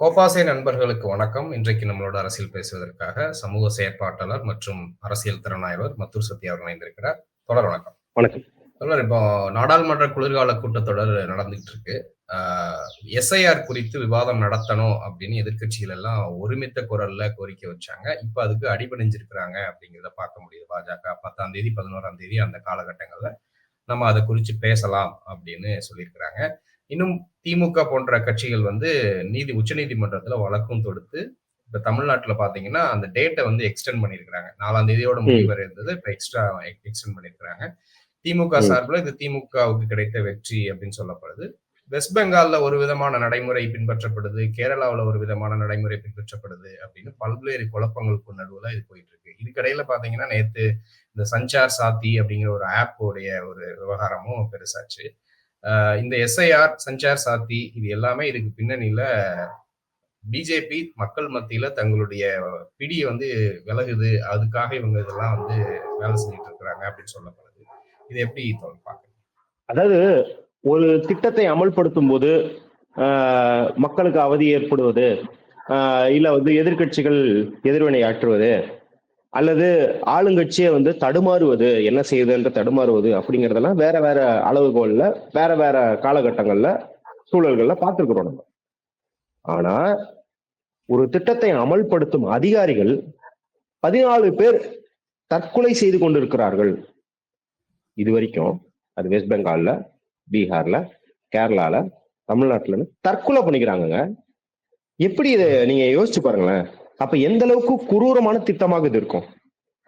கோபாசை நண்பர்களுக்கு வணக்கம். இன்றைக்கு நம்மளோட அரசியல் பேசுவதற்காக சமூக செயற்பாட்டாளர் மற்றும் அரசியல் திறனாய்வர் மத்தூர் சத்யா அவர்கள் இணைந்திருக்கிறார். தொடர் வணக்கம். வணக்கம். தொடர் இப்போ நாடாளுமன்ற குளிர்கால கூட்டத்தொடர் நடந்துகிட்டு இருக்கு. எஸ்ஐஆர் குறித்து விவாதம் நடத்தணும் அப்படின்னு எதிர்க்கட்சிகள் எல்லாம் ஒருமித்த குரல்ல கோரிக்கை வச்சாங்க. இப்ப அதுக்கு அடிபணிஞ்சிருக்கிறாங்க அப்படிங்கிறத பார்க்க முடியுது. பாஜக 10ஆம் தேதி, 11ஆம் தேதி அந்த காலகட்டங்கள்ல நம்ம அத குறிச்சு பேசலாம் அப்படின்னு சொல்லியிருக்கிறாங்க. இன்னும் திமுக போன்ற கட்சிகள் வந்து நீதி உச்சநீதிமன்றத்துல வழக்கும் தொடுத்து, இப்ப தமிழ்நாட்டுல பார்த்தீங்கன்னா, அந்த டேட்ட வந்து எக்ஸ்டெண்ட் பண்ணியிருக்கிறாங்க. 4ஆம் தேதியோட ம். முடிவரை இருந்தது. இப்ப எக்ஸ்ட்ரா எக்ஸ்டெண்ட் பண்ணியிருக்கிறாங்க. திமுக. சார்புல இது திமுகவுக்கு கிடைத்த வெற்றி அப்படின்னு சொல்லப்படுது. வெஸ்ட் பெங்கால்ல ஒரு விதமான நடைமுறை பின்பற்றப்படுது. கேரளாவுல ஒரு விதமான நடைமுறை பின்பற்றப்படுது அப்படின்னு பல்வேறு குழப்பங்களுக்கு நடுவுல இது போயிட்டு இருக்கு. இதுக்கிடையில பார்த்தீங்கன்னா, நேத்து இந்த சஞ்சார் சாத்தி அப்படிங்கிற ஒரு ஆப் உடைய ஒரு விவகாரமும் பெருசாச்சு. இந்த எஸ்ஐஆர், சஞ்சார் சாத்தி இது எல்லாமே இதுக்கு பின்னணியில பிஜேபி மக்கள் மத்தியில தங்களுடைய பிடியை வந்து விலகுது. அதுக்காக இவங்க இதெல்லாம் வந்து வேலை செஞ்சுட்டு இருக்கிறாங்க அப்படின்னு சொல்லப்படுது. இது எப்படி தோழர் அதாவது ஒரு திட்டத்தை அமல்படுத்தும் போது மக்களுக்கு அவதி ஏற்படுவது, இல்லை இல்ல வந்து எதிர்க்கட்சிகள் எதிர்வினை ஆற்றுவது, அல்லது ஆளுங்கட்சியை வந்து தடுமாறுவது, என்ன செய்யுதுன்ற தடுமாறுவது அப்படிங்கிறதெல்லாம் வேற வேற அளவுகோல்ல, வேற வேற காலகட்டங்கள்ல, சூழல்கள்ல பார்த்துருக்குறோம் நம்ம. ஆனா, ஒரு திட்டத்தை அமல்படுத்தும் அதிகாரிகள் 14 பேர் தற்கொலை செய்து கொண்டிருக்கிறார்கள். இதுவரைக்கும் அது வெஸ்ட் பெங்கால்ல, பீகார்ல, கேரளால, தமிழ்நாட்டுலன்னு தற்கொலை பண்ணிக்கிறாங்கங்க. எப்படி இதை நீங்க யோசிச்சு பாருங்களேன். அப்ப எந்த அளவுக்கு குரூரமான திட்டமாக இது இருக்கும்.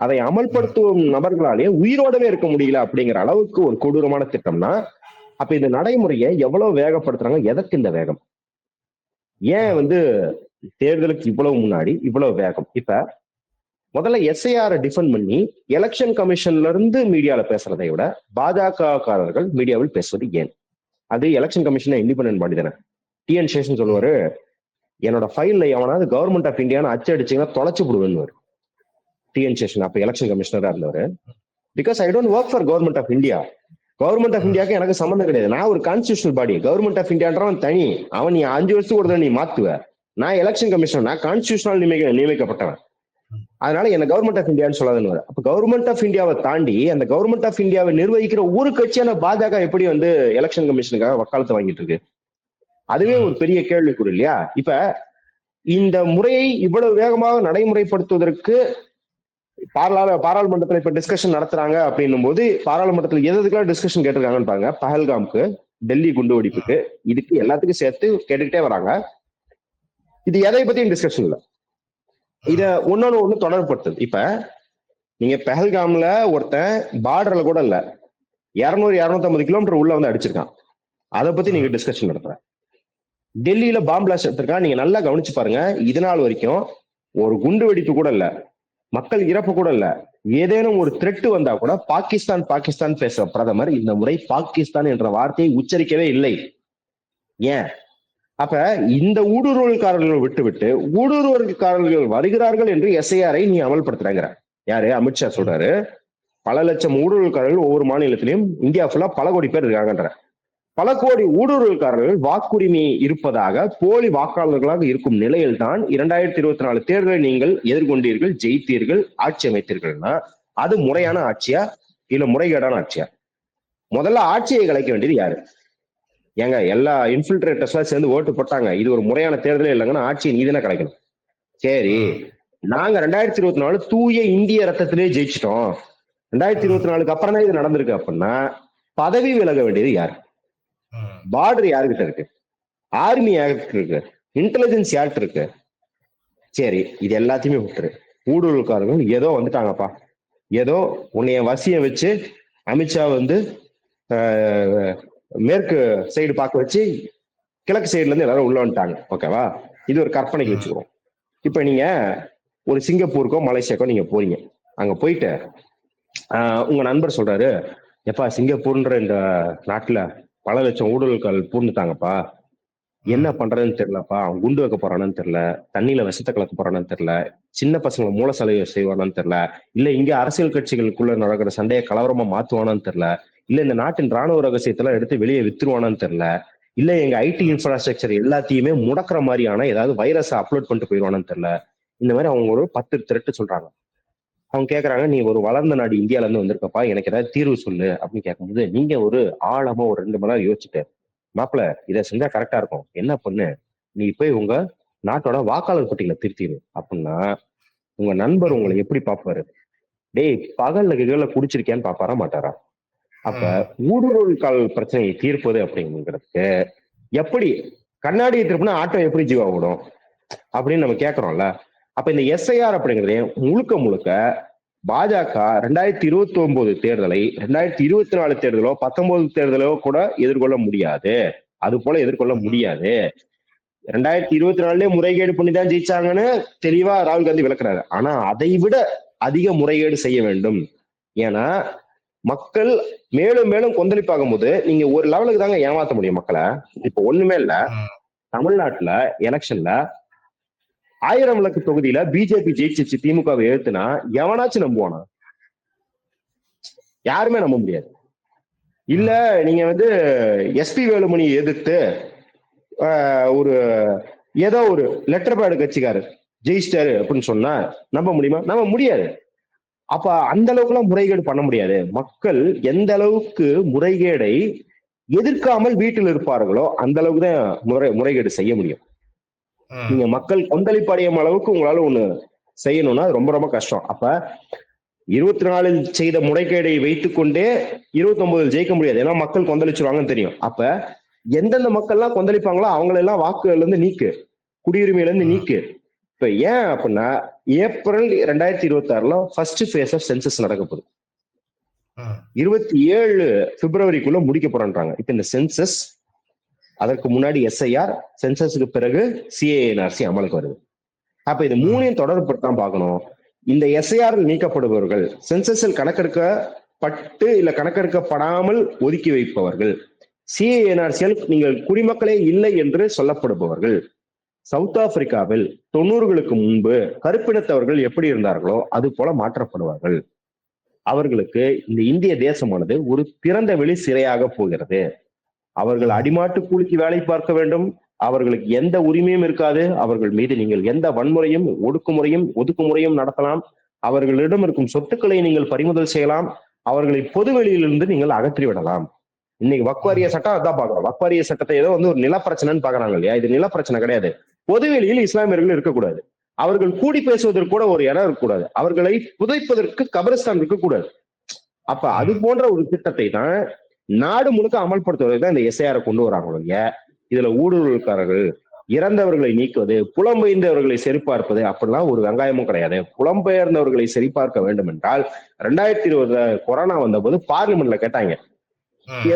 அதை அமல்படுத்தும் நபர்களாலே உயிரோடவே இருக்க முடியல அப்படிங்கிற அளவுக்கு ஒரு கொடூரமான திட்டம்னா, அப்ப இந்த நடைமுறையை எவ்வளவு வேகப்படுத்துறாங்க? எதற்கு இந்த வேகம்? ஏன் வந்து தேர்தலுக்கு இவ்வளவு முன்னாடி இவ்வளவு வேகம்? இப்ப முதல்ல எஸ்ஐஆர் டிஃபன் பண்ணி எலெக்ஷன் கமிஷன்ல இருந்து மீடியால பேசுறதை விட, பாஜகக்காரர்கள் மீடியாவில் பேசுவது ஏன்? அது எலெக்ஷன் கமிஷன் இண்டிபெண்ட் பாடி தானே. டி.என். சேஷன் சொல்லுவாரு, என்னோட ஃபைல்ல எவனாவது கவர்மெண்ட் ஆஃப் இந்தியான்னு அச்சடிச்சீங்கன்னா தொலைச்சு விடுவேன்னு டி.என். சேஷன் அப்ப எலக்ஷன் கமிஷனரா இருந்தவர் because I don't work for government of India. Government of இந்தியாக்கு எனக்கு சம்மந்தம் கிடையாது. நான் ஒரு கான்ஸ்டியூஷனல் பாடி. கவர்மெண்ட் ஆஃப் இந்தியான்றவன் தனி. அவன் நீ அஞ்சு வருஷத்துக்கு ஒரு நீ மாத்துவ. நான் எலெக்ஷன் கமிஷன் நான் கான்ஸ்டிடியூஷனல் நியமிக்க நியமிக்கப்பட்டவன். அதனால என்ன கவர்மெண்ட் ஆஃப் இந்தியான்னு சொல்லாதுன்னுவாரு. அப்ப கவர்மெண்ட் ஆஃப் இந்தியாவை தாண்டி அந்த கவர்ன்மெண்ட் ஆஃப் இந்தியாவை நிர்வகிக்கிற ஒரு கட்சியான பாஜக எப்படி வந்து எலெக்ஷன் கமிஷனுக்காக வக்காலத்தை வாங்கிட்டு இருக்கு? அதுவே ஒரு பெரிய கேள்விக்குறி இல்லையா? இப்ப இந்த முறையை இவ்வளவு வேகமாக நடைமுறைப்படுத்துவதற்கு பாராள பாராளுமன்றத்துல இப்ப டிஸ்கஷன் நடத்துறாங்க அப்படின்னும் போது பாராளுமன்றத்துல எது எதுக்கெல்லாம் டிஸ்கஷன் கேட்டிருக்காங்கன்னு பாருங்க. பஹல்காம்க்கு, டெல்லி குண்டு வெடிப்புக்கு, இதுக்கு எல்லாத்துக்கும் சேர்த்து கேட்டுக்கிட்டே வராங்க. இது எதை பத்தியும் டிஸ்கஷன் இல்ல. இத ஒன்னொன்னு ஒண்ணு தொடர்புபடுத்துது. இப்ப நீங்க பெஹல்காம்ல ஒருத்தன் பார்டர்ல கூட இல்ல. 200, 250 கிலோமீட்டர் உள்ள வந்து அடிச்சிருக்கான். அத பத்தி நீங்க டிஸ்கஷன் நடத்துற. டெல்லியில பாம்பு பிளாஸ்ட் எடுத்திருக்கான். நீங்க நல்லா கவனிச்சு பாருங்க. இது நாள் வரைக்கும் ஒரு குண்டு வெடிப்பு கூட இல்ல. மக்கள் இறப்பு கூட இல்ல. ஏதேனும் ஒரு த்ரெட்டு வந்தா கூட பாகிஸ்தான், பாகிஸ்தான் பேசுற பிரதமர் இந்த முறை பாகிஸ்தான் என்ற வார்த்தையை உச்சரிக்கவே இல்லை. ஏன்? அப்ப இந்த ஊடுருவல்காரர்களை விட்டுவிட்டு ஊடுருவல்காரர்கள் வருகிறார்கள் என்று எஸ்ஐஆரை நீ அமல்படுத்துறங்கிற. யாரு? அமித்ஷா சொல்றாரு. பல லட்சம் ஊடுருவல்காரர்கள் ஒவ்வொரு மாநிலத்திலையும் இந்தியா ஃபுல்லா பல கோடி பேர் இருக்காங்கன்ற. பல கோடி ஊடுருவல்காரர்கள் வாக்குரிமை இருப்பதாக போலி வாக்காளர்களாக இருக்கும் நிலையில்தான் 2024 தேர்தலை நீங்கள் எதிர்கொண்டீர்கள், ஜெயித்தீர்கள், ஆட்சி அமைத்தீர்கள்னா, அது முறையான ஆட்சியா? இல்ல முறைகேடான ஆட்சியா? முதல்ல ஆட்சியை கலைக்க வேண்டியது யாரு? ஏங்க எல்லா இன்ஃபில்ட்ரேட்டர்ஸ்லாம் சேர்ந்து ஓட்டு போட்டாங்க. இது ஒரு முறையான தேர்தலே இல்லைங்கன்னா ஆட்சியை நீ தானே கலைக்கணும். சரி. நாங்க 2024 தூய இந்திய ரத்தத்திலே ஜெயிச்சிட்டோம். 2024க்கு அப்புறம் தான் இது நடந்திருக்கு அப்படின்னா, பதவி விலக வேண்டியது யாரு? பார்டர் யார்கிட்ட இருக்கு? ஆர்மி யார்கிட்ட இருக்கு? இன்டெலிஜென்ஸ் யார்கிட்ட இருக்கு? சரி, இது எல்லாத்தையுமே விட்டுரு. ஊடுருவல்காரர்கள் ஏதோ வந்துட்டாங்கப்பா. ஏதோ உன்னைய வசியம் வச்சு அமித்ஷா வந்து மேற்கு சைடு பார்க்க வச்சு கிழக்கு சைடுல இருந்து எல்லாரும் உள்ள வந்துட்டாங்க. ஓகேவா? இது ஒரு கற்பனைக்கு ம். வச்சுக்குவோம். இப்ப நீங்க ஒரு சிங்கப்பூருக்கோ, மலேசியாக்கோ நீங்க போறீங்க. அங்க போயிட்டு உங்க நண்பர் சொல்றாரு, "எப்பா சிங்கப்பூர்ன்ற இந்த நாட்டுல பல லட்சம் ஊடுருவல்காரர்கள் பூந்துட்டாங்கப்பா. என்ன. பண்றதுன்னு தெரியலப்பா. அவன் குண்டு வைக்க போறானான்னு தெரியல. தண்ணீல விஷத்த கலக்க போறானான்னு தெரியல. சின்ன பசங்கள மூல சலவை செய்வானான்னு தெரியல. இல்ல இங்க அரசியல் கட்சிகளுக்குள்ள நடக்கிற சண்டைய கலவரமா மாத்துவானான்னு தெரியல. இல்ல இந்த நாட்டின் ராணுவ ரகசியத்தெல்லாம் எடுத்து வெளியே வித்துருவானான்னு தெரியல. இல்ல எங்க ஐடி இன்ஃப்ராஸ்ட்ரக்சர் எல்லாத்தையுமே முடக்கிற மாதிரியான ஏதாவது வைரஸ் அப்லோட் பண்ணிட்டு போயிடுவானு தெரியல இந்த மாதிரி அவங்க ஒரு பத்து திரட்டு சொல்றாங்க அவங்க கேக்குறாங்க நீ ஒரு வளர்ந்த நாடு இந்தியால இருந்து வந்திருக்கப்பா எனக்கு ஏதாவது தீர்வு சொல்லு. அப்படின்னு கேட்கும்போது நீங்க ஒரு ஆழமா ஒரு ரெண்டு மணி நேரம் யோசிச்சுட்டு மாப்பிள இதை செஞ்சா கரெக்டா இருக்கும். என்ன பண்ணு? நீ போய் உங்க நாட்டோட வாக்காளர் பட்டியலை திருத்திடு அப்படின்னா உங்க நண்பர் உங்களை எப்படி பார்ப்பாரு? டேய் பகல்ல கிகல்ல குடிச்சிருக்கியான்னு பாப்பாரா மாட்டாரா அப்ப ஊடுருவல் கால் பிரச்சனையை தீர்ப்பது அப்படிங்கிறதுக்கு எப்படி கண்ணாடியை திருப்பினா ஆட்டோ எப்படி ஜீவா விடும் அப்படின்னு நம்ம கேட்கறோம்ல அப்ப இந்த எஸ்ஐஆர் அப்படிங்கிறது முழுக்க முழுக்க பாஜக ரெண்டாயிரத்தி இருபத்தி ஒன்பது தேர்தலை ரெண்டாயிரத்தி இருபத்தி நாலு தேர்தலோ பத்தொன்பது தேர்தலோ கூட எதிர்கொள்ள முடியாது. அது போல எதிர்கொள்ள முடியாது. ரெண்டாயிரத்தி இருபத்தி நாலுலயே முறைகேடு பண்ணி தான் ஜெயிச்சாங்கன்னு தெளிவா ராகுல் காந்தி விளக்குறாரு. ஆனா அதை விட அதிக முறைகேடு செய்ய வேண்டும். ஏன்னா மக்கள் மேலும் மேலும் கொந்தளிப்பாகும் போது நீங்க ஒரு லெவலுக்கு தாங்க ஏமாத்த முடியும் மக்களை. இப்ப ஒண்ணுமே இல்ல. தமிழ்நாட்டுல எலெக்ஷன்ல ஆயிரம் விளக்கு தொகுதியில பிஜேபி ஜெயிச்சிச்சு திமுகவை எழுத்துனா எவனாச்சும் நம்புவானா? யாருமே நம்ப முடியாது. இல்ல நீங்க வந்து எஸ்பி வேலுமணி எதிர்த்து ஆஹ், ஒரு ஏதோ ஒரு லெட்டர் பேடு கட்சிக்காரர் ஜெயிச்சிட்டாரு அப்படின்னு சொன்னா நம்ப முடியுமா? நம்ப முடியாது. அப்ப அந்த அளவுக்கு எல்லாம் முறைகேடு பண்ண முடியாது. மக்கள் எந்த அளவுக்கு முறைகேடை எதிர்க்காமல் வீட்டில் இருப்பார்களோ அந்த அளவுக்கு தான் முறை முறைகேடு செய்ய முடியும். நீங்க மக்கள் கொந்தளிப்பு அடையும் அளவுக்கு உங்களால ஒண்ணு செய்யணும்னா அது ரொம்ப ரொம்ப கஷ்டம். அப்ப இருபத்தி நாலில் செய்த முறைகேடை வைத்துக்கொண்டே இருபத்தி ஒன்பதில் ஜெயிக்க முடியாது. ஏன்னா மக்கள் கொந்தளிச்சிருவாங்கன்னு தெரியும். அப்ப எந்தெந்த மக்கள்லாம் கொந்தளிப்பாங்களோ அவங்களெல்லாம் வாக்குகள்ல இருந்து நீக்கு. குடியுரிமையில இருந்து நீக்கு. இப்ப ஏன் அப்படின்னா ஏப்ரல் ரெண்டாயிரத்தி இருபத்தி ஆறுல ஃபர்ஸ்ட் ஃபேஸ் ஆஃப் சென்சஸ் நடக்க போகுது. இருபத்தி ஏழு பிப்ரவரிக்குள்ள முடிக்க போறேன்றாங்க. இப்ப இந்த சென்சஸ் அதற்கு முன்னாடி எஸ்ஐஆர் சென்சஸுக்கு பிறகு சிஏஎன்ஆர்சி அமலுக்கு வருது. அப்ப இது மூணையும் தொடர்புதான் பார்க்கணும். இந்த எஸ்ஐஆர் நீக்கப்படுபவர்கள் சென்சஸில் கணக்கெடுக்கப்பட்டு இல்ல கணக்கெடுக்கப்படாமல் ஒதுக்கி வைப்பவர்கள் சிஏஎன்ஆர்சியால் நீங்கள் குடிமக்களே இல்லை என்று சொல்லப்படுபவர்கள் சவுத் ஆப்பிரிக்காவில் தொண்ணூறுகளுக்கு முன்பு கருப்பினத்தவர்கள் எப்படி இருந்தார்களோ அது போல மாற்றப்படுவார்கள். அவர்களுக்கு இந்த இந்திய தேசமானது ஒரு திறந்த வெளி சிறையாக போகிறது. அவர்கள் அடிமாட்டு கூலிக்கு வேலை பார்க்க வேண்டும். அவர்களுக்கு எந்த உரிமையும் இருக்காது. அவர்கள் மீது நீங்கள் எந்த வன்முறையும் ஒடுக்குமுறையும் ஒதுக்குமுறையும் நடத்தலாம். அவர்களிடம் இருக்கும் சொத்துக்களை நீங்கள் பறிமுதல் செய்யலாம். அவர்களை பொதுவெளியிலிருந்து நீங்கள் அகற்றி விடலாம். இன்னைக்கு வக்வாரிய சட்டம் அதான் பாக்குறோம் வக்வாரிய சட்டத்தை ஏதோ வந்து ஒரு நிலப்பிரச்சனைன்னு பாக்குறாங்க இல்லையா? இது நிலப்பிரச்சனை கிடையாது. பொதுவெளியில் இஸ்லாமியர்கள் இருக்கக்கூடாது. அவர்கள் கூடி பேசுவதற்கு கூட ஒரு இடம் இருக்கக்கூடாது. அவர்களை புதைப்பதற்கு கபரஸ்தான் இருக்கக்கூடாது. அப்ப அது போன்ற ஒரு திட்டத்தை தான் நாடு முழுக்க அமல்படுத்துவதற்கு தான் இந்த எஸ்ஐஆர் கொண்டு வராங்க ஒழிய. இதுல ஊடுருவல்காரர்கள் இறந்தவர்களை நீக்குவது புலம்பெயர்ந்தவர்களை சரிபார்ப்பது அப்படிலாம் ஒரு வெங்காயமும் கிடையாது. புலம்பெயர்ந்தவர்களை சரிபார்க்க வேண்டும் என்றால் ரெண்டாயிரத்தி இருபதுல கொரோனா வந்தபோது பார்லிமெண்ட்ல கேட்டாங்க.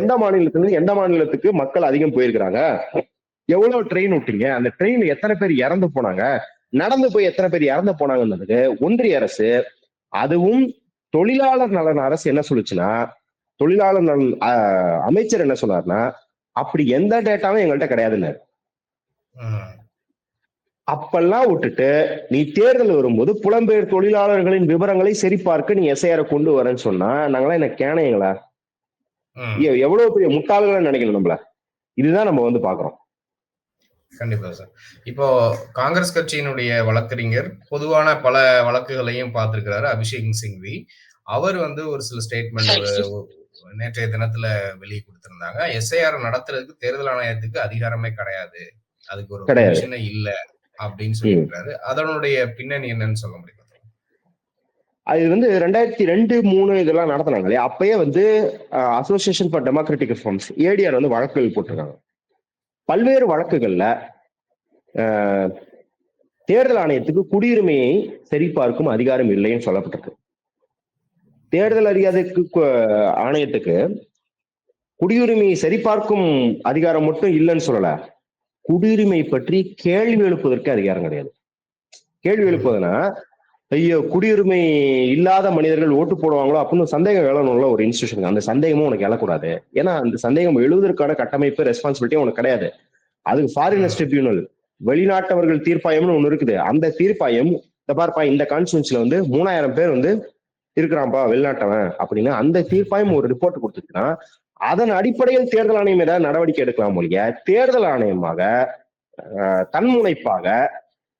எந்த மாநிலத்திலிருந்து எந்த மாநிலத்துக்கு மக்கள் அதிகம் போயிருக்கிறாங்க? எவ்வளவு ட்ரெயின் விட்டீங்க அந்த ட்ரெயின்ல எத்தனை பேர் இறந்து போனாங்க? நடந்து போய் எத்தனை பேர் இறந்து போனாங்கன்னதுக்கு ஒன்றிய அரசு அதுவும் தொழிலாளர் நலன் அரசு என்ன சொல்லுச்சுன்னா தொழிலாளர் நலன் அமைச்சர் என்ன சொன்னார்னா அப்படி எந்த டேட்டாவும் எங்கள்கிட்ட கிடையாதுன்னு அப்பெல்லாம் விட்டுட்டு நீ தேர்தல் வரும்போது புலம்பெயர் தொழிலாளர்களின் விவரங்களை சரிபார்க்க நீ எஸ்ஐஆர் கொண்டு வரேன்னு சொன்னா நாங்களாம் என்ன கேனைங்களா எ- எவ்வளவு பெரிய முட்டாள்களை நினைக்கணும் நம்மள. இதுதான் நம்ம வந்து பாக்குறோம். கண்டிப்பா சார். இப்போ காங்கிரஸ் கட்சியினுடைய வழக்கறிஞர் பொதுவான பல வழக்குகளையும் பார்த்திருக்கிறாரு அபிஷேக் சிங்வி. அவர் வந்து ஒரு சில ஸ்டேட்மெண்ட் நேற்றைய தினத்துல வெளியே கொடுத்திருந்தாங்க. எஸ்ஐஆர் நடத்துறதுக்கு தேர்தல் ஆணையத்துக்கு அதிகாரமே கிடையாது. அதுக்கு ஒரு permission இல்ல அப்படின்னு சொல்லியிருக்காரு. அதனுடைய பின்னணி என்னன்னு சொல்ல முடியுமா? அது வந்து ரெண்டாயிரத்தி ரெண்டு மூணு இதெல்லாம் நடத்தினாங்க இல்லையா? அப்பயே வந்து association for democratic reforms ADR வந்து வழக்குகள் போட்டிருக்காங்க. பல்வேறு வழக்குகள்ல தேர்தல் ஆணையத்துக்கு குடியுரிமையை சரிபார்க்கும் அதிகாரம் இல்லைன்னு சொல்லப்பட்டிருக்கு. தேர்தல் அறியாதக்கு ஆணையத்துக்கு குடியுரிமையை சரிபார்க்கும் அதிகாரம் மட்டும் இல்லைன்னு சொல்லல. குடியுரிமை பற்றி கேள்வி எழுப்புவதற்கு அதிகாரம் கிடையாது. கேள்வி எழுப்புவதுன்னா ஐயோ குடியுரிமை இல்லாத மனிதர்கள் ஓட்டு போடுவாங்களோ அப்படின்னு சந்தேகம் எழணும்ல ஒரு இன்ஸ்டியூஷனுக்கு அந்த சந்தேகமும் உனக்கு எழக்கூடாது. ஏன்னா அந்த சந்தேகம் எழுவதற்கான கட்டமைப்பு ரெஸ்பான்சிபிலிட்டி உனக்கு கிடையாது. அதுக்கு ஃபாரினர்ஸ் ட்ரிபியூனல் வெளிநாட்டவர்கள் தீர்ப்பாயம்னு ஒன்று இருக்குது. அந்த தீர்ப்பாயம் இந்த பார்ப்பா இந்த கான்ஸ்டியூன்சில வந்து மூணாயிரம் பேர் வந்து இருக்கிறான்ப்பா வெளிநாட்டவன் அப்படின்னு அந்த தீர்ப்பாயம் ஒரு ரிப்போர்ட் கொடுத்துருக்குன்னா அதன் அடிப்படையில் தேர்தல் ஆணையம் ஏதாவது நடவடிக்கை எடுக்கலாம் ஒழிய தேர்தல் ஆணையமாக தன்முனைப்பாக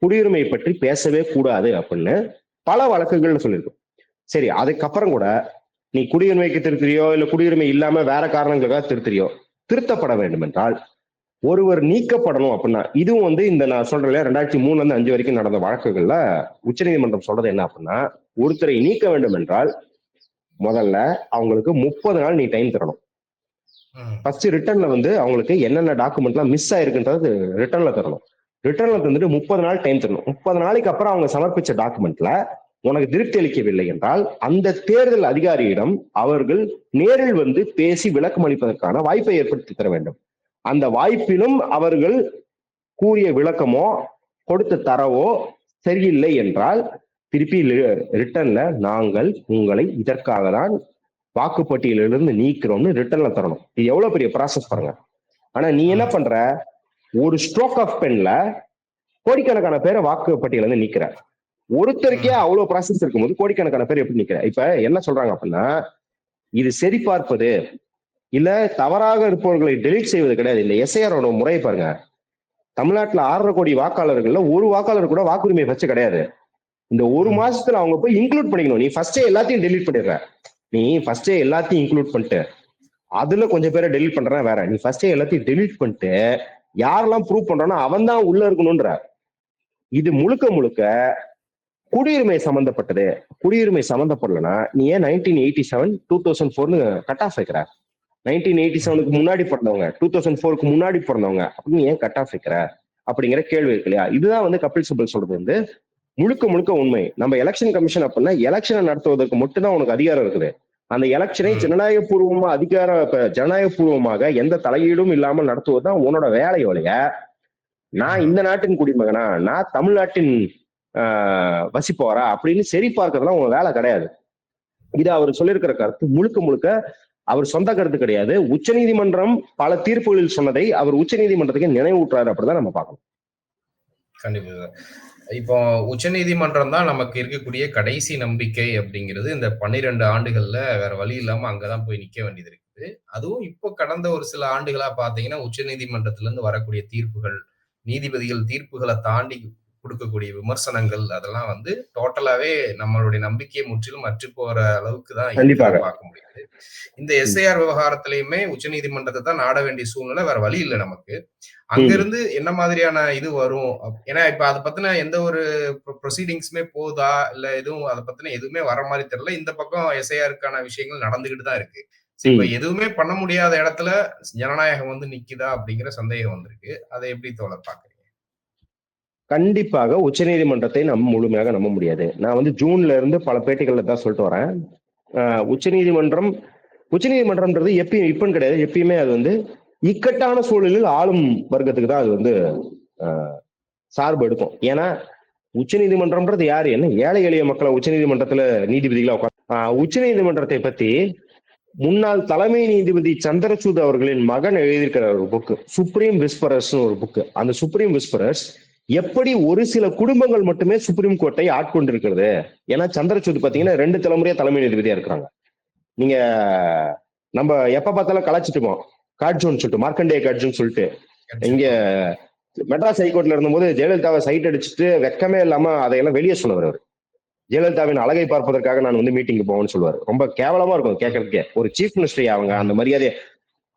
குடியுரிமை பற்றி பேசவே கூடாது அப்படின்னு பல வழக்குகள்னு சொல்லியிருக்கோம் சரி அதுக்கப்புறம் கூட நீ குடியுரிமைக்கு திருத்துறியோ இல்லை குடியுரிமை இல்லாம வேற காரணங்களுக்காக திருத்துறியோ திருத்தப்பட வேண்டும் என்றால் ஒருவர் நீக்கப்படணும் அப்படின்னா இதுவும் வந்து இந்த நான் சொல்றேன் ரெண்டாயிரத்தி மூணுல இருந்து அஞ்சு வரைக்கும் நடந்த வழக்குகள்ல உச்சநீதிமன்றம் சொல்றது என்ன அப்படின்னா ஒருத்தரை நீக்க வேண்டும் என்றால் முதல்ல அவங்களுக்கு முப்பது நாள் நீ டைம் தரணும். ஃபர்ஸ்ட் ரிட்டர்ன்ல வந்து அவங்களுக்கு என்னென்ன டாக்குமெண்ட்லாம் மிஸ் ஆயிருக்குன்றது ரிட்டர்ன்ல தரணும். ரிட்டர்ன்ல தந்துட்டு முப்பது நாள் டைம் தரணும். முப்பது நாளைக்கு அப்புறம் அவங்க சமர்ப்பிச்ச டாக்குமெண்ட்ல உனக்கு திருப்தி அளிக்கவில்லை என்றால் அந்த தேர்தல் அதிகாரியிடம் அவர்கள் நேரில் வந்து பேசி விளக்கம் அளிப்பதற்கான வாய்ப்பை ஏற்படுத்தி தர வேண்டும். அந்த வாய்ப்பிலும் அவர்கள் கூறிய விளக்கமோ கொடுத்த தரவோ சரியில்லை என்றால் திருப்பி ரிட்டர்ன்ல நாங்கள் உங்களை இதற்காக தான் வாக்குப்பட்டியலிருந்து நீக்கிறோம்னு ரிட்டர்ன்ல தரணும். இது எவ்வளவு பெரிய ப்ராசஸ் பாருங்க. ஆனா நீ என்ன பண்ற? ஒரு ஸ்ட்ரோக் ஆஃப் பென்ல கோடிக்கணக்கான பேரை வாக்குப்பட்டியல இருந்து நீக்கிற. ஒருத்தருக்கே அவ்வளவு ப்ராசஸ் இருக்கும்போது கோடிக்கணக்கான பேர் எப்படி நிக்கிற? இப்ப என்ன சொல்றாங்க அப்படின்னா இது சரி பார்ப்பது இல்ல தவறாக இருப்பவர்களை டெலீட் செய்வது கிடையாது. இந்த எஸ்ஐஆரோட முறையை பாருங்க. தமிழ்நாட்டுல ஆறரை கோடி வாக்காளர்கள்ல ஒரு வாக்காளர் கூட வாக்குரிமை ஃபர்ஸ்ட் கிடையாது. இந்த ஒரு மாசத்துல அவங்க போய் இன்க்ளூட் பண்ணிக்கணும். நீ ஃபர்ஸ்டே எல்லாத்தையும் டெலீட் பண்ணிடுற. நீ ஃபர்ஸ்டே எல்லாத்தையும் இன்க்ளூட் பண்ணிட்டு அதுல கொஞ்சம் பேரை டெலீட் பண்றேன் வேற. நீ ஃபர்ஸ்டே எல்லாத்தையும் டெலீட் பண்ணிட்டு யாரெல்லாம் ப்ரூவ் பண்றானோ அவன் தான் உள்ள இருக்கணும்ன்ற. இது முழுக்க முழுக்க குடியுரிமை சம்பந்தப்பட்டது. குடியுரிமை சம்பந்தப்படலனா நீ ஏன் nineteen eighty seven two thousand ஃபோர்னு கட் ஆஃப் வைக்கிற? நைன்டீன் எயிட்டி செவனுக்கு முன்னாடி பிறந்தவங்க டூ தௌசண்ட் ஃபோருக்கு முன்னாடி பிறந்தவங்க அப்படின்னு ஏன் கட் ஆஃப் வைக்கிற? அப்படிங்கிற கேள்வி இருக்கு இல்லையா? இதுதான் வந்து கபில் சிபல் சொல்றது வந்து முழுக்க முழுக்க உண்மை. நம்ம எலெக்ஷன் கமிஷன் அப்படின்னா எலெக்ஷனை நடத்துவதற்கு மட்டும்தான் உனக்கு அதிகாரம் இருக்குது. அந்த எலெக்ஷனை ஜனநாயக பூர்வமா அதிகார ஜனநாயக பூர்வமாக எந்த தலையீடும் இல்லாமல் நடத்துவதுதான் உன்னோட வேலை ஒழிய நான் இந்த நாட்டின் குடிமகனா? நான் தமிழ்நாட்டின் ஆஹ், வசிப்பவரா? அப்படின்னு சரி பார்க்கறதுலாம் உங்க வேலை கிடையாது. இது அவர் சொல்லியிருக்கிற கருத்து முழுக்க முழுக்க அவர் சொந்த கருத்து கிடையாது. உச்சநீதிமன்றம் பல தீர்ப்புகளில் சொன்னதை அவர் உச்சநீதிமன்றத்துக்கு நினைவூட்டுறாரு அப்படிதான் நம்ம பார்க்கணும். கண்டிப்பா இப்போ இப்போ உச்சநீதிமன்றம் தான் நமக்கு இருக்கக்கூடிய கடைசி நம்பிக்கை அப்படிங்கிறது இந்த 12 ஆண்டுகள்ல வேற வழி இல்லாம அங்கதான் போய் நிக்க வேண்டியது இருக்குது. அதுவும் இப்போ கடந்த ஒரு சில ஆண்டுகளா பார்த்தீங்கன்னா, உச்சநீதிமன்றத்துல இருந்து வரக்கூடிய தீர்ப்புகள், நீதிபதிகள் தீர்ப்புகளை தாண்டி குடுக்கக்கூடிய விமர்சனங்கள் அதெல்லாம் வந்து டோட்டலாவே நம்மளுடைய நம்பிக்கையை முற்றிலும் அற்றுப் போற அளவுக்கு தான் பார்க்க முடியுது. இந்த எஸ்ஐஆர் விவகாரத்திலயுமே உச்சநீதிமன்றத்த தான் நாட வேண்டிய சூழ்நிலை வேற வழி இல்ல நமக்கு. அங்க ம். இருந்து என்ன மாதிரியான இது வரும்? ஏன்னா இப்ப அத பத்தின எந்த ஒரு ப்ரொ ப்ரொசீடிங்ஸுமே போதா? இல்ல எதுவும் அத பத்தின எதுவுமே வர மாரி தெரியல. இந்த பக்கம் எஸ்ஐஆருக்கான விஷயங்கள் நடந்துகிட்டு தான் இருக்கு. இப்ப. எதுவுமே பண்ண முடியாத இடத்துல ஜனநாயகம் வந்து நிக்குதா? அப்படிங்கிற சந்தேகம் வந்திருக்கு. அத எப்படி தோழர் பார்க்குறீங்க? கண்டிப்பாக உச்சநீதிமன்றத்தை நம்ம முழுமையாக நம்ப முடியாது. நான் வந்து ஜூன்ல இருந்து பல பேட்டிகள்ல தான் சொல்லிட்டு வரேன். உச்சநீதிமன்றம் உச்சநீதிமன்றம்ன்றது எப்பயும் இப்பன்னு கிடையாது. எப்பயுமே அது வந்து இக்கட்டான சூழலில் ஆளும் வர்க்கத்துக்கு தான் அது வந்து சார்பு எடுக்கும். ஏன்னா உச்சநீதிமன்றம்ன்றது யாரு? என்ன ஏழை எளிய மக்களை உச்சநீதிமன்றத்துல நீதிபதிகளா உட்கார் உச்சநீதிமன்றத்தை பத்தி முன்னாள் தலைமை நீதிபதி சந்திரசூட் அவர்களின் மகன் எழுதியிருக்கிற ஒரு புக் சுப்ரீம் விஸ்பரர்ஸ்னு ஒரு புக் அந்த சுப்ரீம் விஸ்பரர்ஸ் எப்படி ஒரு சில குடும்பங்கள் மட்டுமே சுப்ரீம் கோர்ட்டை ஆட்கொண்டிருக்கிறது? ஏன்னா சந்திரசூட் பாத்தீங்கன்னா ரெண்டு தலைமுறையா தலைமை நீதிபதியா இருக்கிறாங்க நீங்க நம்ம எப்ப பார்த்தாலும் கலாச்சிட்டுமோ காட்ஜோன் சொல்லிட்டு மார்க்கண்டேய காட்ஜோன் சொல்லிட்டு. இங்க மெட்ராஸ் ஹைகோர்ட்ல இருந்தபோது ஜெயலலிதாவை சைட் அடிச்சுட்டு வெக்கமே இல்லாம அதையெல்லாம் வெளியே சொன்னவர் அவர். ஜெயலலிதாவின் அழகை பார்ப்பதற்காக நான் வந்து மீட்டிங்கு போவேன்னு சொல்லுவார். ரொம்ப கேவலமா இருக்கும் கேட்கறதுக்கே ஒரு சீஃப் மினிஸ்டர் அவங்க அந்த மரியாதை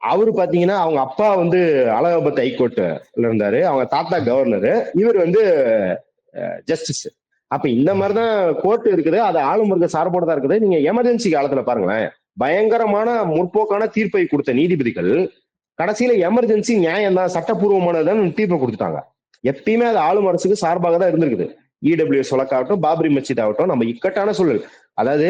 அவரு பாத்தீங்கன்னா அவங்க அப்பா வந்து அலகாபாத் ஹைகோர்ட்ல இருந்தாரு. அவங்க தாத்தா கவர்னர் இவர் வந்து ஜஸ்டிஸ் அப்ப இந்த மாதிரிதான் கோர்ட் இருக்குது. அது ஆளுமருக்கு சார்போட தான் இருக்குது. நீங்க எமர்ஜென்சி காலத்துல பாருங்களேன். பயங்கரமான முற்போக்கான தீர்ப்பை கொடுத்த நீதிபதிகள் கடைசியில எமர்ஜென்சி நியாயம் தான் சட்டப்பூர்வமானதான் தீர்ப்பை கொடுத்துட்டாங்க. எப்பயுமே அது ஆளும் அரசுக்கு சார்பாக தான் இருந்திருக்குது இடபிள்யூஎஸ் வழக்காகட்டும் பாபரி மஸ்ஜித் ஆகட்டும் நம்ம இக்கட்டான சூழல். அதாவது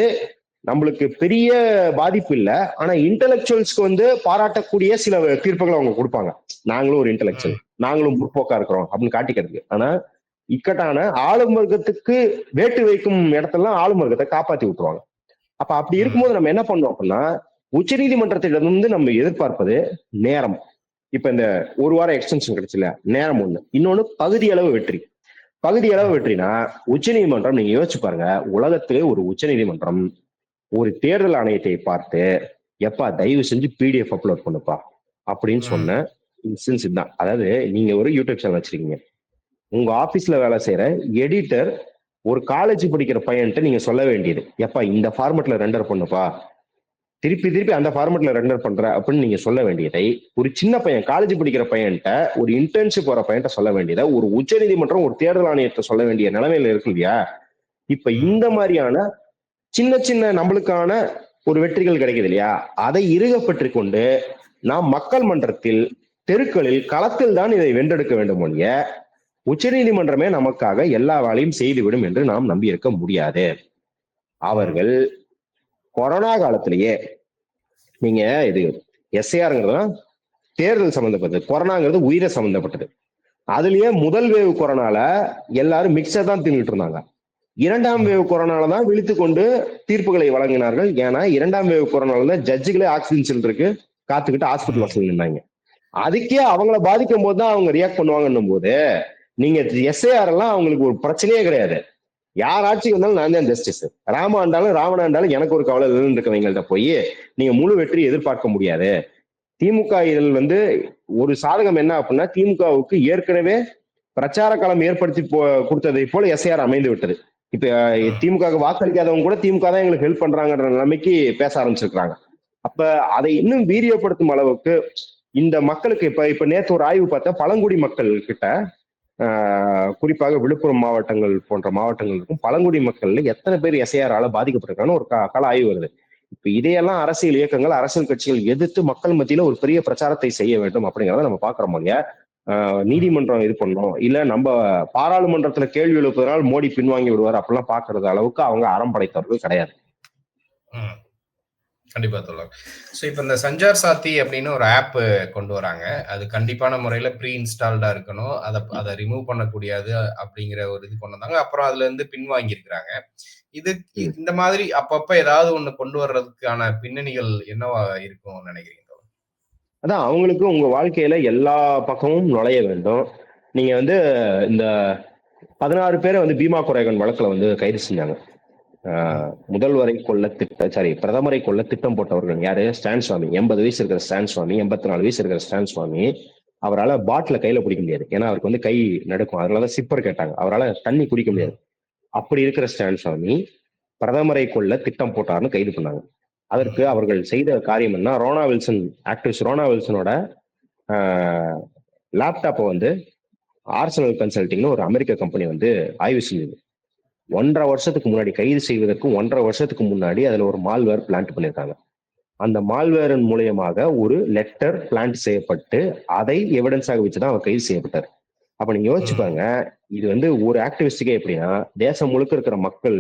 நம்மளுக்கு பெரிய பாதிப்பு இல்ல. ஆனா இன்டலெக்சுவல்ஸ்க்கு வந்து பாராட்டக்கூடிய சில தீர்ப்புகளை அவங்க கொடுப்பாங்க. நாங்களும் ஒரு இன்டலெக்சுவல் நாங்களும் முற்போக்கா இருக்கிறோம் அப்படின்னு காட்டிக்கிறதுக்கு. ஆனா இக்கட்டான ஆளும் வர்க்கத்துக்கு வேட்டு வைக்கும் இடத்தெல்லாம் ஆளும் வர்க்கத்தை காப்பாத்தி விட்டுருவாங்க. அப்ப அப்படி இருக்கும்போது நம்ம என்ன பண்ணோம் அப்படின்னா உச்சநீதிமன்றத்திலிருந்து நம்ம எதிர்பார்ப்பது நேரம். இப்ப இந்த ஒரு வாரம் எக்ஸ்டென்ஷன் கிடைச்சுல நேரம் ஒண்ணு. இன்னொன்னு பகுதி அளவு வெற்றி. பகுதி அளவு வெற்றினா உச்சநீதிமன்றம் நீங்க யோசிச்சு பாருங்க உலகத்திலே ஒரு உச்சநீதிமன்றம் ஒரு தேர்தல் ஆணையத்தை பார்த்து எப்பா தயவு செஞ்சு பிடிஎஃப் அப்லோட் பண்ணுப்பா அப்படின்னு. சொன்ன இன்ஸ்டன்ஸ் இதுதான். அதாவது நீங்க ஒரு யூடியூப் சேனல் வச்சிருக்கீங்க. உங்க ஆபீஸ்ல வேலை செய்யற எடிட்டர் ஒரு காலேஜ் படிக்கிற பையன்ட்ட நீங்க சொல்ல வேண்டியது. எப்பா இந்த ஃபார்மெட்ல ரெண்டர் பண்ணுப்பா திருப்பி திருப்பி அந்த ஃபார்மெட்ல ரெண்டர் பண்ற அப்படின்னு நீங்க சொல்ல வேண்டியதை ஒரு சின்ன பையன் காலேஜ் படிக்கிற பையன்ட்ட ஒரு இன்டர்ன்ஷிப் வர பையன்ட்ட சொல்ல வேண்டியதை ஒரு உச்சநீதிமன்றம் ஒரு தேர்தல் ஆணையத்தை சொல்ல வேண்டிய நிலைமையில இருக்கு இல்லையா? இப்ப இந்த மாதிரியான சின்ன சின்ன நம்மளுக்கான ஒரு வெற்றிகள் கிடைக்குது இல்லையா? அதை இறுகப்பற்றி கொண்டு நாம் மக்கள் மன்றத்தில் தெருக்களில் களத்தில் தான் இதை வென்றெடுக்க வேண்டும் ஒழிய உச்சநீதிமன்றமே நமக்காக எல்லா வேலையும் செய்துவிடும் என்று நாம் நம்பியிருக்க முடியாது. அவர்கள் கொரோனா காலத்திலேயே நீங்க இது எஸ்ஐஆருங்கிறது தேர்தல் சம்பந்தப்பட்டது கொரோனாங்கிறது உயிரை சம்பந்தப்பட்டது. அதுலயே முதல் வேவு கொரோனால எல்லாரும் மிக்சர் தான் தின்னுட்டு இருந்தாங்க. இரண்டாம் வேவ் கொரோனால தான் விழித்து கொண்டு தீர்ப்புகளை வழங்கினார்கள். ஏன்னா இரண்டாம் வேவ் கொரோனால தான் ஜட்ஜுகளே ஆக்சிஜன் சிலிண்டருக்கு காத்துக்கிட்டு ஹாஸ்பிட்டல் வசதி நின்னாங்க அதுக்கே அவங்கள பாதிக்கும் போது தான் அவங்க ரியாக்ட் பண்ணுவாங்கன்னும் போது நீங்க எஸ்ஐஆர் எல்லாம் அவங்களுக்கு ஒரு பிரச்சனையே கிடையாது. யார் ஆட்சிக்கு வந்தாலும் நான் தான் ஜஸ்டிஸ் ராமாண்டாலும் ஆண்டாலும் ஆண்டாலும் எனக்கு ஒரு கவலை இல்லைன்னு இருக்கவங்கள்ட்ட போய் நீங்க முழு வெற்றி எதிர்பார்க்க முடியாது. திமுக இதில் வந்து ஒரு சாதகம் என்ன அப்படின்னா திமுகவுக்கு ஏற்கனவே பிரச்சார களம் ஏற்படுத்தி போ கொடுத்ததை போல எஸ்ஐஆர் அமைந்து விட்டது. இப்ப திமுக வாக்களிக்காதவங்க கூட திமுக தான் எங்களுக்கு ஹெல்ப் பண்றாங்கன்ற நிலைமைக்கு பேச ஆரம்பிச்சிருக்காங்க. அப்ப அதை இன்னும் வீரியப்படுத்தும் அளவுக்கு இந்த மக்களுக்கு இப்ப இப்ப நேத்து ஒரு ஆய்வு பார்த்தா பழங்குடி மக்கள் கிட்ட ஆஹ், குறிப்பாக விழுப்புரம் மாவட்டங்கள் போன்ற மாவட்டங்களுக்கும் பழங்குடி மக்கள்ல எத்தனை பேர் எஸ்ஐஆரால பாதிக்கப்பட்டிருக்காங்கன்னு ஒரு க- கள ஆய்வு வருது. இப்ப இதையெல்லாம் அரசியல் இயக்கங்கள் அரசியல் கட்சிகள் எதிர்த்து மக்கள் மத்தியில ஒரு பெரிய பிரச்சாரத்தை செய்ய வேண்டும் அப்படிங்கிறத நம்ம பாக்குறோம் இல்லையா நீதிமன்றம் இது பண்ணணும் இல்ல நம்ம பாராளுமன்றத்துல கேள்வி எழுப்புவதனால் மோடி பின்வாங்கி விடுவார் அப்படிலாம் பாக்குறது அளவுக்கு அவங்க அறம் படைத்தவர்கள் கிடையாது. ம். கண்டிப்பா தோழர் ஸோ இப்போ இந்த சஞ்சார் சாத்தி அப்படின்னு ஒரு ஆப் கொண்டு வராங்க. அது கண்டிப்பான முறையில் ப்ரீ இன்ஸ்டால்டா இருக்கணும். அதை அதை ரிமூவ் பண்ணக்கூடியது அப்படிங்கிற ஒரு இது கொண்டு வந்தாங்க. அப்புறம் அதுல இருந்து பின்வாங்கி இருக்கிறாங்க இது. இந்த மாதிரி அப்பப்ப ஏதாவது ஒண்ணு கொண்டு வர்றதுக்கான பின்னணிகள் என்னவா இருக்கும்னு நினைக்கிறீங்க? அதான் அவங்களுக்கு உங்க வாழ்க்கையில எல்லா பக்கமும் நுழைய வேண்டும். நீங்க வந்து இந்த பதினாறு பேரை வந்து பீமா குறைகன் வழக்குல வந்து கைது செஞ்சாங்க. ஆஹ், முதல்வரை கொல்ல திட்ட சாரி பிரதமரை கொல்ல திட்டம் போட்டவர்கள் யாரு? ஸ்டான் சுவாமி எண்பது வயசு இருக்கிற ஸ்டான் சுவாமி எண்பத்தி நாலு வயசு இருக்கிற ஸ்டான் சுவாமி அவரால் பாட்டில கையில பிடிக்க முடியாது. ஏன்னா அவருக்கு வந்து கை நடக்கும். அதனாலதான் சிப்பர் கேட்டாங்க. அவரால் தண்ணி குடிக்க முடியாது. அப்படி இருக்கிற ஸ்டான் சுவாமி பிரதமரை கொல்ல திட்டம் போட்டாருன்னு கைது பண்ணாங்க. அதற்கு அவர்கள் செய்த காரியம் என்ன? ரோனா வில்சன் ஆக்டிவிஸ்ட் ரோனா வில்சனோட லேப்டாப்பை வந்து ஆர்சனல் கன்சல்டிங்னு ஒரு அமெரிக்க கம்பெனி வந்து ஆய்வு செஞ்சது ஒன்றரை வருஷத்துக்கு முன்னாடி கைது செய்வதற்கு ஒன்றரை வருஷத்துக்கு முன்னாடி அதில் ஒரு மால்வேர் பிளான்ட் பண்ணியிருக்காங்க அந்த மால்வேரின் மூலியமாக ஒரு லெட்டர் பிளான்ட் செய்யப்பட்டு அதை எவிடன்ஸாக வச்சுதான் அவர் கைது செய்யப்பட்டார். அப்ப நீங்க யோசிச்சு பாருங்க இது வந்து ஒரு ஆக்டிவிஸ்டுக்கே எப்படின்னா தேசம் முழுக்க இருக்கிற மக்கள்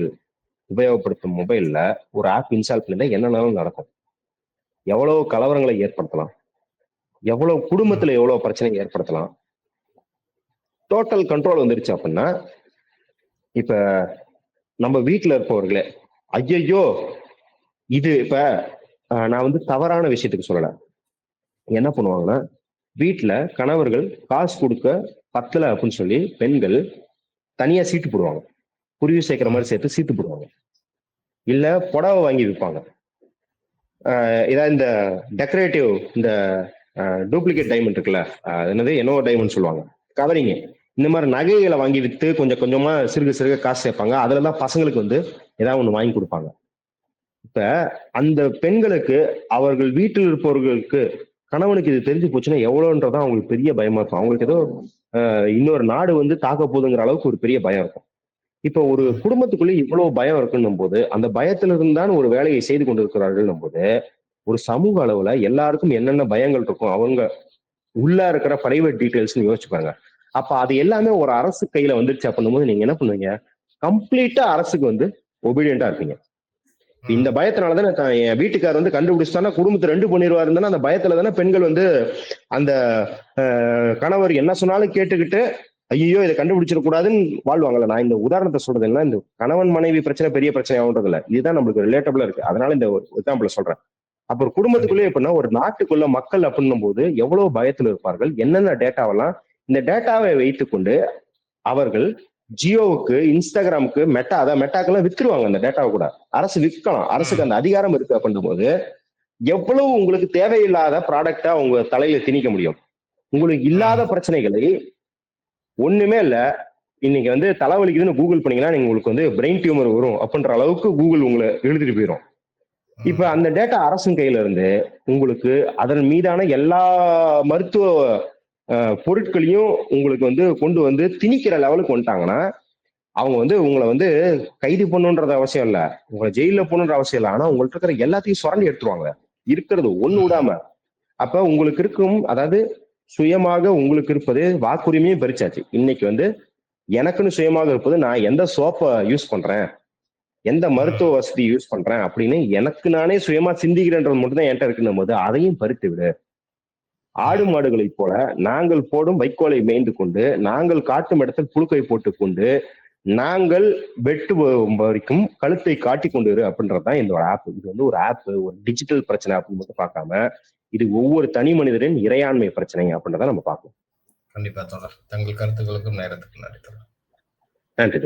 உபயோகப்படுத்தும் மொபைல்ல ஒரு ஆப் இன்ஸ்டால் பண்ணிருந்தா என்னன்னாலும் நடக்கும். எவ்வளவு கலவரங்களை ஏற்படுத்தலாம். எவ்வளவு குடும்பத்துல எவ்வளவு பிரச்சனை ஏற்படுத்தலாம். டோட்டல் கண்ட்ரோல் வந்துருச்சு அப்படின்னா இப்ப நம்ம வீட்டுல இருப்பவர்களே ஐயையோ! இது இப்ப நான் வந்து தவறான விஷயத்துக்கு சொல்லல. என்ன பண்ணுவாங்கன்னா வீட்டுல கணவர்கள் காசு கொடுக்க பத்தல அப்படின்னு சொல்லி பெண்கள் தனியா சீட்டு போடுவாங்க. குருவி சேர்க்கிற மாதிரி சேர்த்து சீத்து போடுவாங்க. இல்ல புடவை வாங்கி விற்பாங்க இதான் இந்த டெக்கரேட்டிவ் இந்த டூப்ளிகேட் டைமண்ட் இருக்குல்ல என்னது? என்னவோ டைமண்ட் சொல்லுவாங்க. கவரிங்க. இந்த மாதிரி நகைகளை வாங்கி விற்று கொஞ்சம் கொஞ்சமா சிறுக சிறுக காசு சேர்ப்பாங்க. அதுல தான் பசங்களுக்கு வந்து ஏதாவது ஒண்ணு வாங்கி கொடுப்பாங்க. இப்ப அந்த பெண்களுக்கு அவர்கள் வீட்டில் இருப்பவர்களுக்கு கணவனுக்கு இது தெரிஞ்சு போச்சுன்னா எவ்வளோன்றதான் அவங்களுக்கு பெரிய பயமா இருக்கும். அவங்களுக்கு ஏதோ இன்னொரு நாடு வந்து தாக்க போகுதுங்கிற அளவுக்கு ஒரு பெரிய பயம் இருக்கும். இப்ப ஒரு குடும்பத்துக்குள்ள இவ்வளவு பயம் இருக்குன்னும் போது அந்த பயத்துல இருந்தான் ஒரு வேலையை செய்து கொண்டிருக்கிறார்கள் போது ஒரு சமூக அளவுல எல்லாருக்கும் என்னென்ன பயங்கள் இருக்கும் அவங்க உள்ள இருக்கிற பிரைவேட் டீடைல்ஸ் யோசிச்சுப்பாங்க அப்ப அது எல்லாமே ஒரு அரசு கையில வந்துருச்சு அப்படின்னும் போது நீங்க என்ன பண்ணுவீங்க? கம்ப்ளீட்டா அரசுக்கு வந்து ஒபீடியண்டா இருப்பீங்க. இந்த பயத்தினால தானே தான் என் வீட்டுக்காரர் வந்து கண்டுபிடிச்சிட்டானா குடும்பத்தை ரெண்டு பண்ணிடுவாருன்னா அந்த பயத்துல தானே பெண்கள் வந்து அந்த கணவர் என்ன சொன்னாலும் கேட்டுக்கிட்டு ஐயோ இதை கண்டுபிடிச்சிடக்கூடாதுன்னு வாழ்வாங்கல்ல. நான் இந்த உதாரணத்தை சொல்றது இந்த கணவன் மனைவி பிரச்சனை பெரிய பிரச்சனை ஆகுன்றது இல்ல. இதுதான் நம்மளுக்கு ரிலேட்டபிளா இருக்கு. அதனால இந்த எக்ஸாம்பிள் சொல்றேன். அப்ப ஒரு குடும்பத்துக்குள்ளே எப்படின்னா ஒரு நாட்டுக்குள்ள மக்கள் அப்படின்னும் போது எவ்வளவு பயத்துல இருப்பார்கள் என்னென்ன டேட்டாவெல்லாம் இந்த டேட்டாவை வைத்துக்கொண்டு அவர்கள் ஜியோவுக்கு இன்ஸ்டாகிராமுக்கு மெட்டா அதான் மெட்டாக்கெல்லாம் வித்துருவாங்க அந்த டேட்டாவை கூட. அரசு விற்கலாம். அரசுக்கு அந்த அதிகாரம் இருக்கு அப்படின்னும் போது எவ்வளவு உங்களுக்கு தேவையில்லாத ப்ராடக்டா உங்க தலையில திணிக்க முடியும். உங்களுக்கு இல்லாத பிரச்சனைகளை ஒண்ணுமே இல்ல. இன்னைக்கு வந்து தலைவலிக்குதுன்னு கூகுள் பண்ணீங்கன்னா நீங்க உங்களுக்கு வந்து பிரெயின் டியூமர் வரும் அப்படின்ற அளவுக்கு கூகுள் உங்களை எழுதிட்டு போயிடும் இப்ப அந்த டேட்டா அரசின் கையில இருந்து உங்களுக்கு அதன் மீதான எல்லா மருத்துவ பொருட்களையும் உங்களுக்கு வந்து கொண்டு வந்து திணிக்கிற லெவலுக்கு வந்துட்டாங்கன்னா அவங்க வந்து உங்களை வந்து கைது பண்ணுன்றது அவசியம் இல்ல. உங்களை ஜெயில போகணுன்ற அவசியம் இல்லை. ஆனா உங்கள்ட்ட இருக்கிற எல்லாத்தையும் சுரண்டி எடுத்துருவாங்க. இருக்கிறது ஒண்ணு விடாம. அப்ப உங்களுக்கு இருக்கும் அதாவது சுயமாக உங்களுக்கு இருப்பது வாக்குரிமையும் பறிச்சாச்சு. இன்னைக்கு வந்து எனக்குன்னு சுயமாக இருப்பது நான் எந்த சோப்பை யூஸ் பண்றேன்? எந்த மருத்துவ வசதி யூஸ் பண்றேன்? அப்படின்னு எனக்கு நானே சுயமா சிந்திக்கிறேன்றது மட்டும் தான் என்கிட்ட இருக்குன்னும் போது அதையும் பறித்து விடு. ஆடு மாடுகளைப் போல நாங்கள் போடும் வைக்கோலை மேய்ந்து கொண்டு நாங்கள் காட்டும் இடத்தில் புழுக்கை போட்டு கொண்டு நாங்கள் வெட்டு வரைக்கும் கழுத்தை காட்டி கொண்டு இரு அப்படின்றதுதான் இந்த ஆப் இது வந்து ஒரு ஆப் ஒரு டிஜிட்டல் பிரச்சனை அப்படின்னு மட்டும் பார்க்காம இது ஒவ்வொரு தனி மனிதரின் இறையாண்மை பிரச்சனை அப்படின்றத நம்ம பார்க்கணும் கண்டிப்பா தோழர். தங்கள் கருத்துக்களுக்கும் நேரத்துக்கும் நன்றி நன்றி